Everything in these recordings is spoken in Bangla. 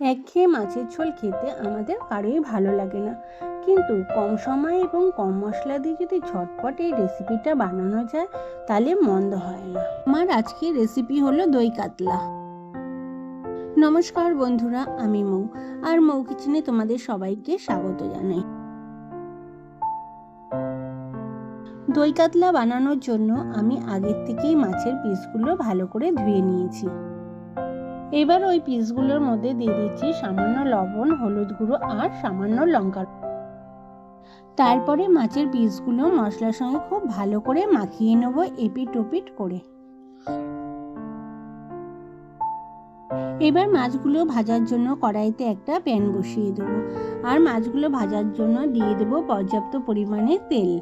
একঘেয়ে মাছের ঝোল খেতে আমাদের কারোই ভালো লাগে না। কিন্তু কম সময়ে এবং কম মশলা দিয়ে যদি ঝটপট এই রেসিপিটা বানানো যায়, তাহলে মন্দ হয় না। আমার আজকের রেসিপি হলো দই কাতলা। নমস্কার বন্ধুরা, আমি মৌ। আর মৌ কিচেনে তোমাদের সবাইকে স্বাগত জানাই। দই কাতলা বানানোর জন্য আমি আগের থেকেই মাছের পিসগুলো ভালো করে ধুয়ে নিয়েছি। এবার ওই পিসগুলোর মধ্যে দিয়ে দিচ্ছি সামান্য লবণ, হলুদ গুঁড়ো আর সামান্য লঙ্কা। তারপরে মাছের পিসগুলো মশলার সঙ্গে খুব ভালো করে মাখিয়ে নেব এপিট ওপিট করে। এবার মাছগুলো ভাজার জন্য কড়াইতে একটা প্যান বসিয়ে দেবো আর মাছগুলো ভাজার জন্য দিয়ে দেবো পর্যাপ্ত পরিমাণে তেল।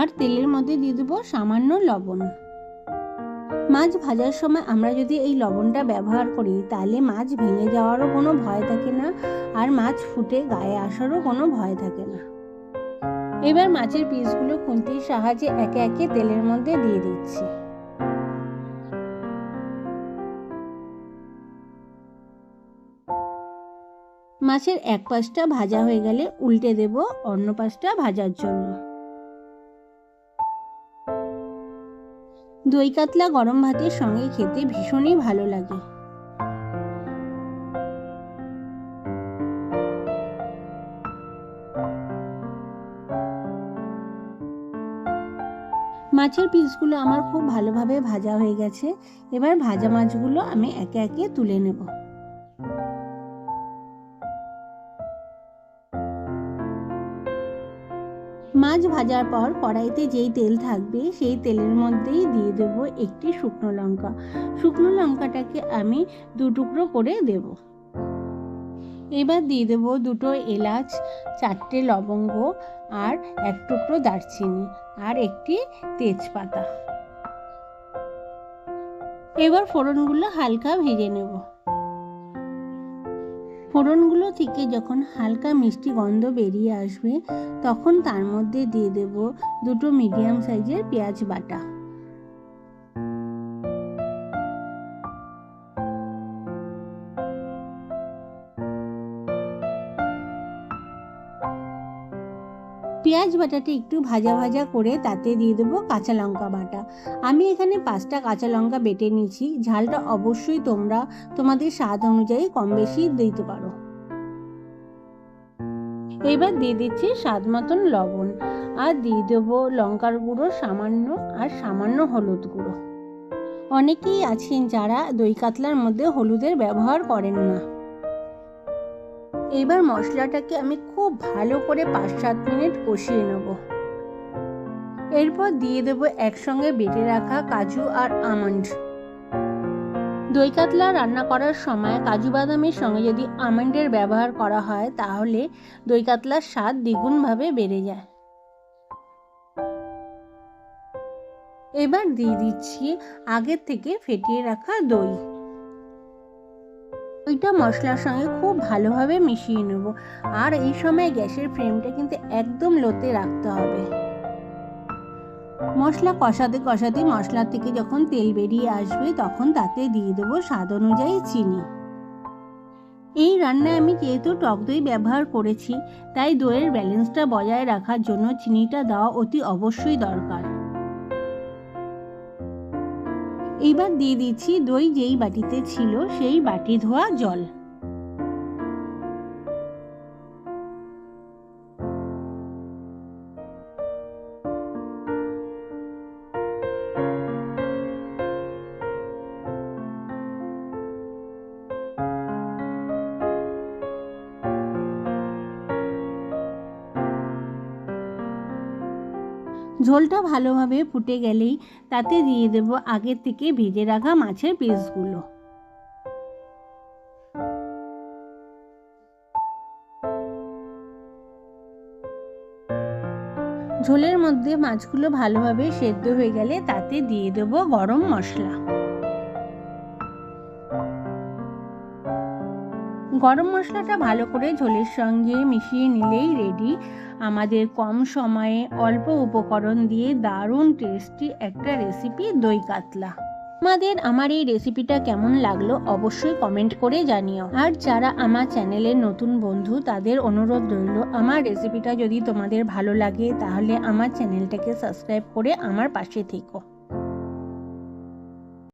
আর তেলের মধ্যে দিয়ে দেবো সামান্য লবণ। মাছ ভাজার সময় আমরা যদি এই লবণটা ব্যবহার করি, তাহলে মাছ ভেঙে যাওয়ারও কোনো ভয় থাকে না আর মাছ ফুটে গায়ে আসারও কোনো ভয় থাকে না। এবার মাছের পিসগুলো খুন্তির সাহায্যে একে একে তেলের মধ্যে দিয়ে দিচ্ছি। মাছের এক পাশটা ভাজা হয়ে গেলে উল্টে দেব অন্য পাশটা ভাজার জন্য। দই কাতলা গরম ভাতের সঙ্গে খেতে ভীষণই ভালো লাগে। মাছের পিসগুলো আমার খুব ভালোভাবে ভাজা হয়ে গেছে। এবার ভাজা মাছগুলো আমি একে একে তুলে নেব। মাছ ভাজার পর কড়াইতে যেই তেল থাকবে, সেই তেলের মধ্যেই দিয়ে দেব একটি শুকনো লঙ্কা। শুকনো লঙ্কাটাকে আমি দু টুকরো করে দেব। এবার দিয়ে দেব দুটো এলাচ, চারটে লবঙ্গ আর এক টুকরো দারচিনি আর একটি তেজপাতা। এবার ফোড়নগুলো হালকা ভেজে নেব। ফোড়নগুলো থেকে যখন হালকা মিষ্টি গন্ধ বেরিয়ে আসবে, তখন তার মধ্যে দিয়ে দেব দুটো মিডিয়াম সাইজের পেঁয়াজ বাটা। পেঁয়াজ বাটাটা একটু ভাজা ভাজা করে তাতে দিয়ে দেবো কাঁচা লঙ্কা বাটা। আমি এখানে পাঁচটা কাঁচা লঙ্কা বেটে নিয়েছি। ঝালটা অবশ্যই তোমরা তোমাদের স্বাদ অনুযায়ী কম বেশি দিতে পারো। এবার দিয়ে দিচ্ছি স্বাদ মতন লবণ। আর দিয়ে দেবো লঙ্কার গুঁড়ো সামান্য আর সামান্য হলুদ গুঁড়ো। অনেকেই আছেন যারা দই কাতলার মধ্যে হলুদের ব্যবহার করেন না। এবার মশলাটাকে আমি খুব ভালো করে পাঁচ সাত মিনিট কষিয়ে নেব। এরপর দিয়ে দেবো একসঙ্গে বেটে রাখা কাজু আর আমন্ড। দই কাতলা রান্না করার সময় কাজু বাদামের সঙ্গে যদি আমন্ডের ব্যবহার করা হয়, তাহলে দই কাতলার স্বাদ দ্বিগুণভাবে বেড়ে যায়। এবার দিয়ে দিচ্ছি আগের থেকে ফেটিয়ে রাখা দই। ওইটা মশলার সঙ্গে খুব ভালোভাবে মিশিয়ে নেব। আর এই সময় গ্যাসের ফ্লেমটা কিন্তু একদম লোতে রাখতে হবে। মশলা কষাতে কষাতে মশলা থেকে যখন তেল বেরিয়ে আসবে, তখন তাতে দিয়ে দেবো স্বাদ অনুযায়ী চিনি। এই রান্নায় আমি যেহেতু টক দই ব্যবহার করেছি, তাই দইয়ের ব্যালেন্সটা বজায় রাখার জন্য চিনিটা দেওয়া অতি অবশ্যই দরকার। এইবার দিয়ে দিচ্ছি দই যেই বাটিতে ছিল সেই বাটি ধোয়া জল। ঝোলটা ভালোভাবে ফুটে গেলেই তাতে দিয়ে দেব আগের থেকে ভেজে রাখা মাছের পিসগুলো ঝোলের মধ্যে মাছগুলো ভালোভাবে সেদ্ধ হয়ে গেলে তাতে দিয়ে দেব গরম মশলা। গরম মশলাটা ভালো করে ঝোলের সঙ্গে মিশিয়ে নিলেই রেডি আমাদের কম সময়ে অল্প উপকরণ দিয়ে দারুণ টেস্টি একটা রেসিপি দই কাতলা। তোমাদের আমার এই রেসিপিটা কেমন লাগল অবশ্যই কমেন্ট করে জানিও। আর যারা আমার চ্যানেলের নতুন বন্ধু, তাদের অনুরোধ রইল, আমার রেসিপিটা যদি তোমাদের ভালো লাগে, তাহলে আমার চ্যানেলটাকে সাবস্ক্রাইব করে আমার পাশে থেকো।